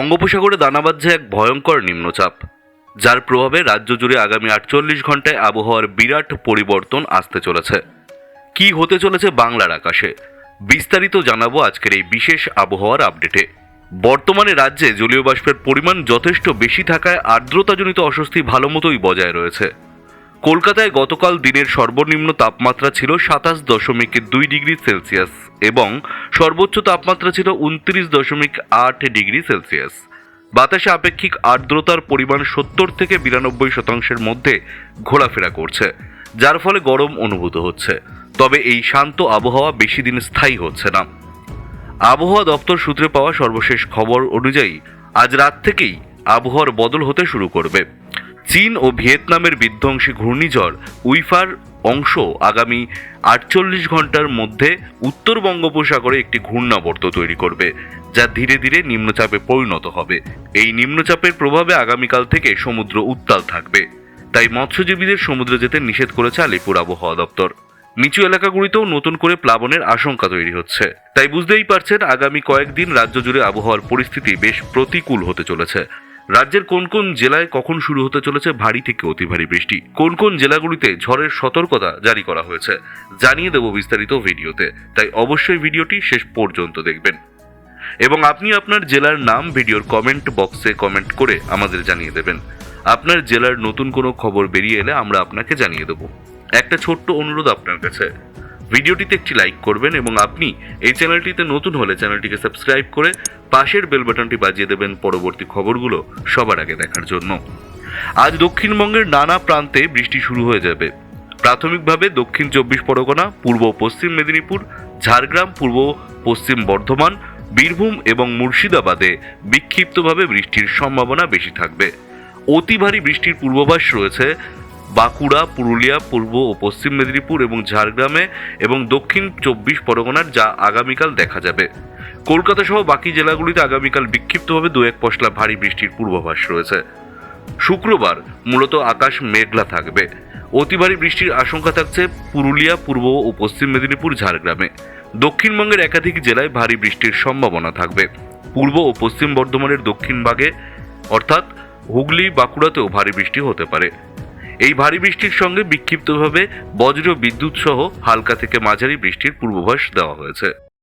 বঙ্গোপসাগরে দানা বাঁধছে এক ভয়ঙ্কর নিম্নচাপ, যার প্রভাবে রাজ্য জুড়ে আগামী আটচল্লিশ ঘন্টায় আবহাওয়ার বিরাট পরিবর্তন আসতে চলেছে। কি হতে চলেছে বাংলার আকাশে? বিস্তারিত জানাব আজকের এই বিশেষ আবহাওয়ার আপডেটে। বর্তমানে রাজ্যে জলীয় বাষ্পের পরিমাণ যথেষ্ট বেশি থাকায় আর্দ্রতাজনিত অস্বস্তি ভালো মতোই বজায় রয়েছে। কলকাতায় গতকাল দিনের সর্বনিম্ন তাপমাত্রা ছিল সাতাশ দশমিক দুই ডিগ্রি সেলসিয়াস এবং সর্বোচ্চ তাপমাত্রা ছিল উনত্রিশ দশমিক আট ডিগ্রি সেলসিয়াস। বাতাসে আপেক্ষিক আর্দ্রতার পরিমাণ সত্তর থেকে বিরানব্বই শতাংশের মধ্যে ঘোরাফেরা করছে, যার ফলে গরম অনুভূত হচ্ছে। তবে এই শান্ত আবহাওয়া বেশি দিন স্থায়ী হচ্ছে না। আবহাওয়া দপ্তর সূত্রে পাওয়া সর্বশেষ খবর অনুযায়ী, আজ রাত থেকেই আবহাওয়ার বদল হতে শুরু করবে। চীন ও ভিয়েতনামের বিধ্বংসী ঘূর্ণিঝড় উইফার অংশ আগামী আটচল্লিশ ঘণ্টার মধ্যে উত্তর বঙ্গোপসাগরে একটি ঘূর্ণাবর্ত তৈরি করবে, যা ধীরে ধীরে নিম্নচাপে পরিণত হবে। এই নিম্নচাপের প্রভাবে আগামীকাল থেকে সমুদ্র উত্তাল থাকবে। তাই মৎস্যজীবীদের সমুদ্রে যেতে নিষেধ করেছে আলিপুর আবহাওয়া দপ্তর। নিচু এলাকাগুলিতেও নতুন করে প্লাবনের আশঙ্কা তৈরি হচ্ছে। তাই বুঝতেই পারছেন, আগামী কয়েকদিন রাজ্য জুড়ে আবহাওয়ার পরিস্থিতি বেশ প্রতিকূল হতে চলেছে। রাজ্যের কোন কোন জেলায় কখন শুরু হতে চলেছে ভারী থেকে অতি ভারী বৃষ্টি? কোন কোন জেলাগুলিতে ঝড়ের সতর্কতা জারি করা হয়েছে? জানিয়ে দেব বিস্তারিত ভিডিওতে। তাই অবশ্যই ভিডিওটি শেষ পর্যন্ত দেখবেন। এবং আপনি আপনার জেলার নাম ভিডিওর কমেন্ট বক্সে কমেন্ট করে আমাদের জানিয়ে দেবেন। আপনার জেলার নতুন কোনো খবর বেরিয়ে এলে আমরা আপনাকে জানিয়ে দেবো। একটা ছোট্ট অনুরোধ আপনার কাছে। ভিডিওটিতে একটি লাইক করবেন এবং আপনি এই চ্যানেলটিতে নতুন হলে চ্যানেলটিকে সাবস্ক্রাইব করে পাশের বেল বাটনটি বাজিয়ে দেবেন পরবর্তী খবরগুলো সবার আগে দেখার জন্য। আজ দক্ষিণবঙ্গের নানা প্রান্তে বৃষ্টি শুরু হয়ে যাবে। প্রাথমিকভাবে দক্ষিণ চব্বিশ পরগনা, পূর্ব পশ্চিম মেদিনীপুর, ঝাড়গ্রাম, পূর্ব পশ্চিম বর্ধমান, বীরভূম এবং মুর্শিদাবাদে বিক্ষিপ্তভাবে বৃষ্টির সম্ভাবনা বেশি থাকবে। অতি ভারী বৃষ্টির পূর্বাভাস রয়েছে বাঁকুড়া, পুরুলিয়া, পূর্ব ও পশ্চিম মেদিনীপুর এবং ঝাড়গ্রামে এবং দক্ষিণ চব্বিশ পরগনার যা আগামীকাল দেখা যাবে। কলকাতা সহ বাকি জেলাগুলিতে আগামীকাল বিক্ষিপ্তভাবে দু এক পশলা ভারী বৃষ্টির পূর্বাভাস রয়েছে। শুক্রবার মূলত আকাশ মেঘলা থাকবে। অতি ভারী বৃষ্টির আশঙ্কা থাকছে পুরুলিয়া, পূর্ব ও পশ্চিম মেদিনীপুর, ঝাড়গ্রামে। দক্ষিণবঙ্গের একাধিক জেলায় ভারী বৃষ্টির সম্ভাবনা থাকবে। পূর্ব ও পশ্চিম বর্ধমানের দক্ষিণ ভাগে, অর্থাৎ হুগলি, বাঁকুড়াতেও ভারী বৃষ্টি হতে পারে। এই ভারী বৃষ্টির সঙ্গে বিক্ষিপ্তভাবে বজ্র বিদ্যুৎ সহ হালকা থেকে মাঝারি বৃষ্টির পূর্বাভাস দেওয়া হয়েছে।